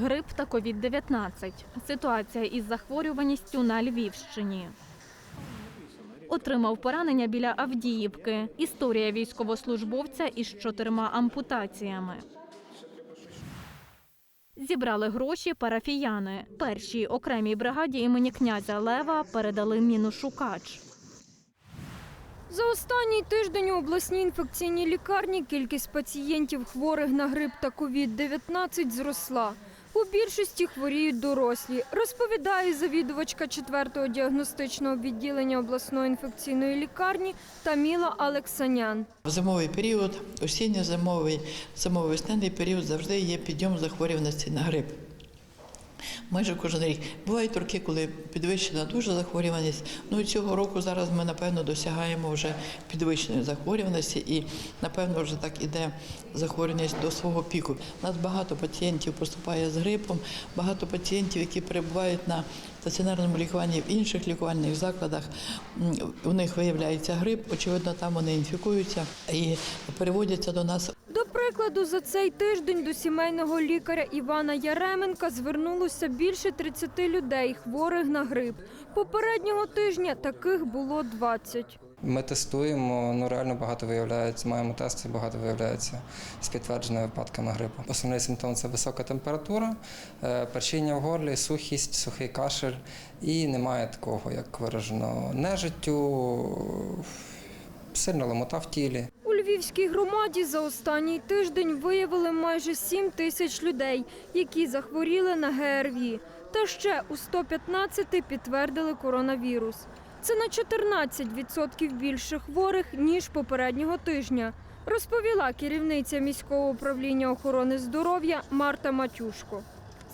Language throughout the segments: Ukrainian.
Грип та COVID-19. Ситуація із захворюваністю на Львівщині. Отримав поранення біля Авдіївки. Історія військовослужбовця із чотирма ампутаціями. Зібрали гроші парафіяни. Першій окремій бригаді імені князя Лева передали мінушукач. За останній тиждень у обласній інфекційній лікарні кількість пацієнтів хворих на грип та ковід-19 зросла. У більшості хворіють дорослі, розповідає завідувачка 4-го діагностичного відділення обласної інфекційної лікарні Таміла Алексанян. В зимовий період, осінньо-зимовий, зимово-весняний період завжди є підйом захворюваності на грип. Майже кожен рік. Бувають роки, коли підвищена дуже захворюваність. Ну і цього року зараз ми напевно досягаємо вже підвищеної захворюваності, і напевно вже так іде захворюваність до свого піку. У нас багато пацієнтів поступає з грипом, багато пацієнтів, які перебувають на стаціонарному лікуванні в інших лікувальних закладах. У них виявляється грип, очевидно, там вони інфікуються і переводяться до нас прикладу, за цей тиждень до сімейного лікаря Івана Яременка звернулося більше 30 людей, хворих на грип. Попереднього тижня таких було 20. Ми тестуємо, ну реально багато виявляється. Маємо тести, багато виявляється з підтвердженими випадками грипу. Основний симптом це висока температура, е, першіння в горлі, сухість, сухий кашель. І немає такого, як виражено, нежиттю, сильна ломота в тілі. Львівській громаді за останній тиждень виявили майже 7 тисяч людей, які захворіли на ГРВІ. Та ще у 115 підтвердили коронавірус. Це на 14% більше хворих, ніж попереднього тижня, розповіла керівниця міського управління охорони здоров'я Марта Матюшко.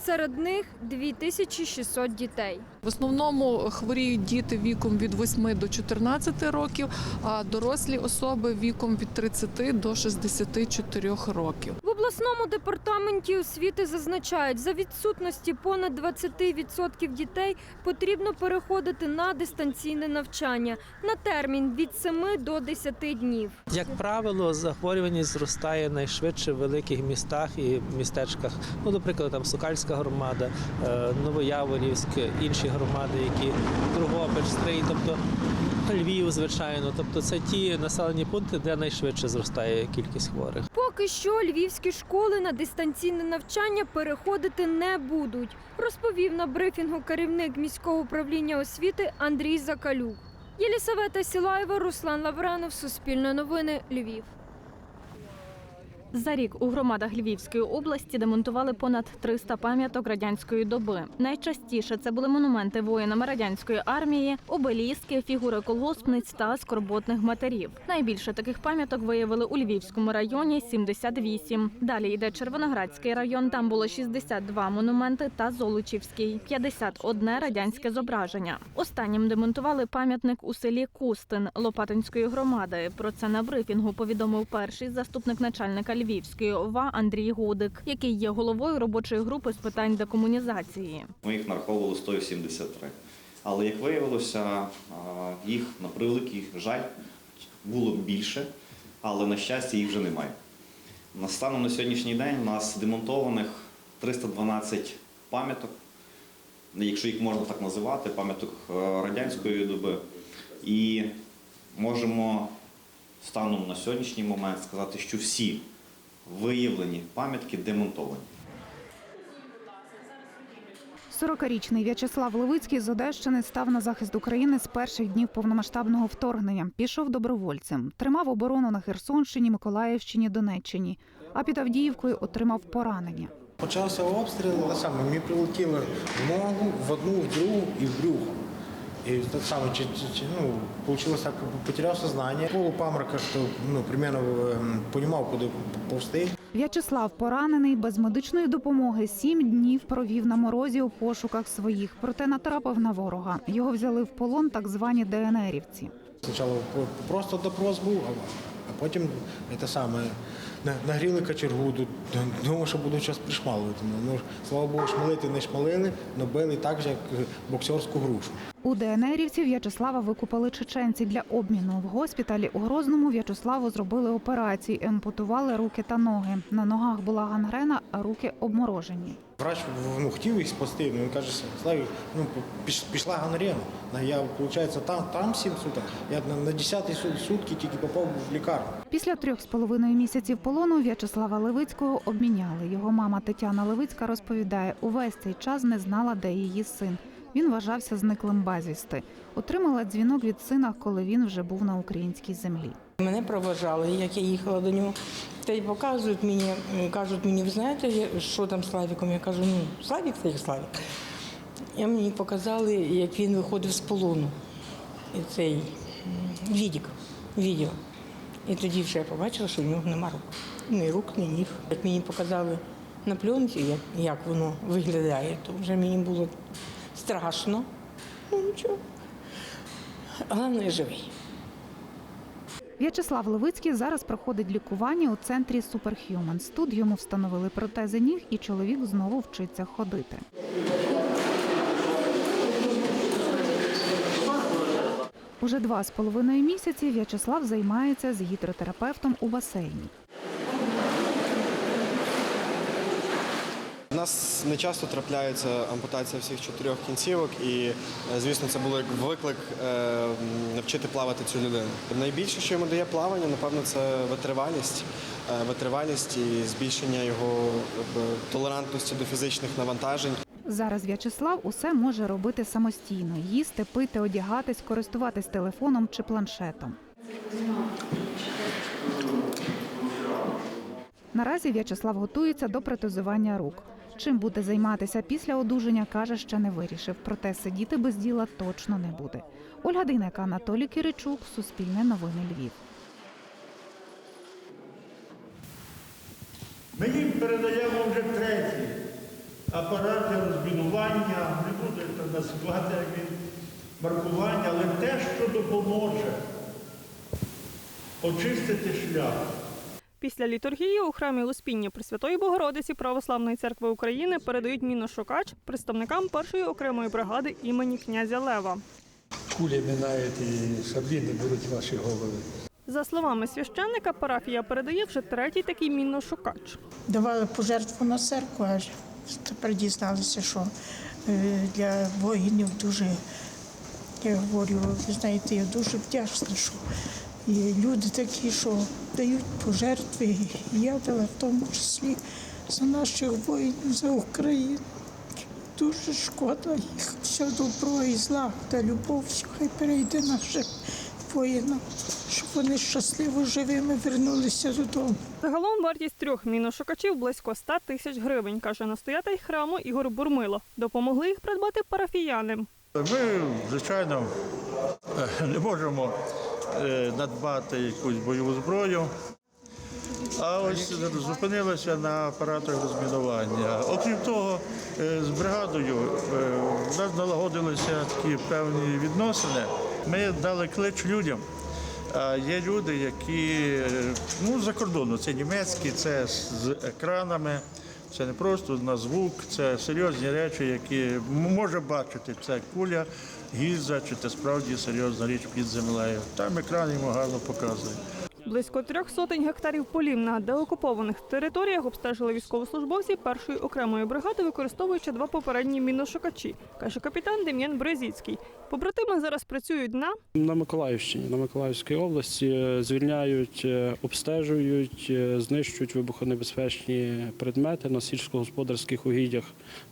Серед них 2600 дітей. В основному хворіють діти віком від 8 до 14 років, а дорослі особи віком від 30 до 64 років. Обласному департаменті освіти зазначають, за відсутності понад 20% дітей потрібно переходити на дистанційне навчання на термін від 7 до 10 днів. Як правило, захворюваність зростає найшвидше в великих містах і містечках. Ну, наприклад, там Сокальська громада, е, Новояворівськ, інші громади, які Другобич, Стрий, тобто Львів, звичайно. Тобто це ті населені пункти, де найшвидше зростає кількість хворих. Поки що львівські школи на дистанційне навчання переходити не будуть, розповів на брифінгу керівник міського управління освіти Андрій Закалюк. Єлісавета Сілаєва, Руслан Лавранов, Суспільне новини, Львів. За рік у громадах Львівської області демонтували понад 300 пам'яток радянської доби. Найчастіше це були монументи воїнам радянської армії, обеліски, фігури колгоспниць та скорботних матерів. Найбільше таких пам'яток виявили у Львівському районі 78. Далі йде Червоноградський район. Там було 62 монументи та Золочівський 51 радянське зображення. Останнім демонтували пам'ятник у селі Кустин Лопатинської громади. Про це на брифінгу повідомив перший заступник начальника Львівської ОВА Андрій Гудик, який є головою робочої групи з питань декомунізації. Ми їх нараховували 173. Але як виявилося, їх на превеликий жаль було більше, але на щастя їх вже немає. На станом на сьогоднішній день у нас демонтованих 312 пам'яток, якщо їх можна так називати, пам'яток е, радянської доби. І можемо станом на сьогоднішній момент сказати, що всі виявлені пам'ятки демонтовані. 40-річний В'ячеслав Левицький з Одещини став на захист України з перших днів повномасштабного вторгнення. Пішов добровольцем, тримав оборону на Херсонщині, Миколаївщині, Донеччині. А під Авдіївкою отримав поранення. Почався обстріл, те саме, мені прилетіло в ногу, в одну, в другу і в брюхо. Чи, чи, чи, ну, получилось так, потеряв сознание. Полупамрака, що, ну, примерно, понімав, куди повсти. В'ячеслав поранений без медичної допомоги сім днів провів на морозі у пошуках своїх, проте натрапив на ворога. Його взяли в полон так звані ДНРівці. Спочатку по- просто допрос був, а, потім це саме, на- нагріли кочергу, тут, думав, що буду час пришмалувати. Ну, слава Богу, шмалити не шмалили, але били так же, як боксерську грушу. У ДНРівців В'ячеслава викупили чеченці для обміну. В госпіталі у Грозному В'ячеславу зробили операції, ампутували руки та ноги. На ногах була гангрена, а руки обморожені. Врач ну, хотів їх спасти, ну, він каже, Славі, ну, піш- пішла гонорея. Я, виходить, там, там 7 суток, я на, на 10 сутки тільки попав в лікарню. Після трьох з половиною місяців полону В'ячеслава Левицького обміняли. Його мама Тетяна Левицька розповідає, увесь цей час не знала, де її син. Він вважався зниклим безвісти. Отримала дзвінок від сина, коли він вже був на українській землі. Мене проважали, як я їхала до нього. Та й показують мені, кажуть мені, ви знаєте, що там з Славіком? Я кажу, ну, Славік це як Славік. І мені показали, як він виходив з полону. Цей відік, відео. І тоді вже я побачила, що в нього нема рук. Ні рук, ні ніг. Як мені показали на пленці, як воно виглядає, то вже мені було страшно. Ну нічого. Головне, живий. В'ячеслав Левицький зараз проходить лікування у центрі Superhumans. Тут йому встановили протези ніг, і чоловік знову вчиться ходити. Уже два з половиною місяці В'ячеслав займається з гідротерапевтом у басейні. Нас не часто трапляється ампутація всіх чотирьох кінцівок, і е, звісно, це було як виклик е, навчити плавати цю людину. Найбільше, що йому дає плавання, напевно, це витривалість, Е, витривалість і збільшення його толерантності до фізичних навантажень. Зараз В'ячеслав усе може робити самостійно: їсти, пити, одягатись, користуватись телефоном чи планшетом. Наразі В'ячеслав готується до протезування рук. Чим буде займатися після одужання, каже, ще не вирішив. Проте сидіти без діла точно не буде. Ольга Дейнека, Анатолій Киричук, Суспільне новини Львів. Ми їм передаємо вже третій апарат для розмінування, не буду це називати як він маркування, але те, що допоможе очистити шлях. Після літургії у храмі Успіння Пресвятої Богородиці Православної церкви України передають міношукач представникам першої окремої бригади імені князя Лева. Кулі минають і шабліни беруть ваші голови. За словами священника, парафія передає вже третій такий міношукач. давали пожертву на церкву, аж тепер дізналися, що е, для воїнів дуже, я говорю, ви знаєте, я дуже вдячна, що є люди такі, що дають пожертви, і я дала в тому числі за наших воїнів, за Україну. Дуже шкода їх. Все добро і зла та любов, все хай перейде нашим воїнам, щоб вони щасливо живими вернулися додому. Загалом вартість трьох міношукачів близько 100 тисяч гривень, каже настоятель храму Ігор Бурмило. Допомогли їх придбати парафіяни. Ми, звичайно, е, не можемо надбати якусь бойову зброю. А ось зупинилися на апаратах розмінування. Окрім того, е, з бригадою е, в нас налагодилися такі певні відносини. Ми дали клич людям. А є люди, які е, ну, за кордону, це німецькі, це з екранами, це не просто на звук, це серйозні речі, які може бачити. Це куля, гільза, чи це справді серйозна річ під землею. Там екран йому гарно показує. Близько трьох сотень гектарів полів на деокупованих територіях обстежили військовослужбовці першої окремої бригади, використовуючи два попередні міношукачі, каже капітан Дем'ян Брезіцький. Побратими зараз працюють на На Миколаївщині, на Миколаївській області е, звільняють, е, обстежують, е, знищують вибухонебезпечні предмети на сільськогосподарських угіддях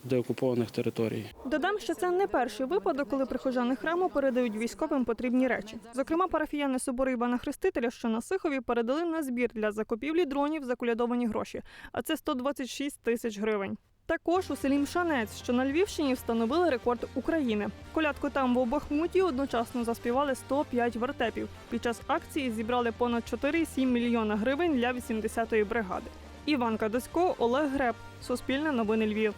деокупованих територій. Додам, що це не перший випадок, коли прихожани храму передають військовим потрібні речі. Зокрема, парафіяни собору Івана Хрестителя, що на Сихові, передали на збір для закупівлі дронів за кулядовані гроші, а це 126 тисяч гривень. Також у селі Мшанець, що на Львівщині, встановили рекорд України. Колядку там в Бахмуті одночасно заспівали 105 вертепів. Під час акції зібрали понад 4,7 мільйона гривень для 80-ї бригади. Іван Кадосько, Олег Греб, Суспільне новини Львів.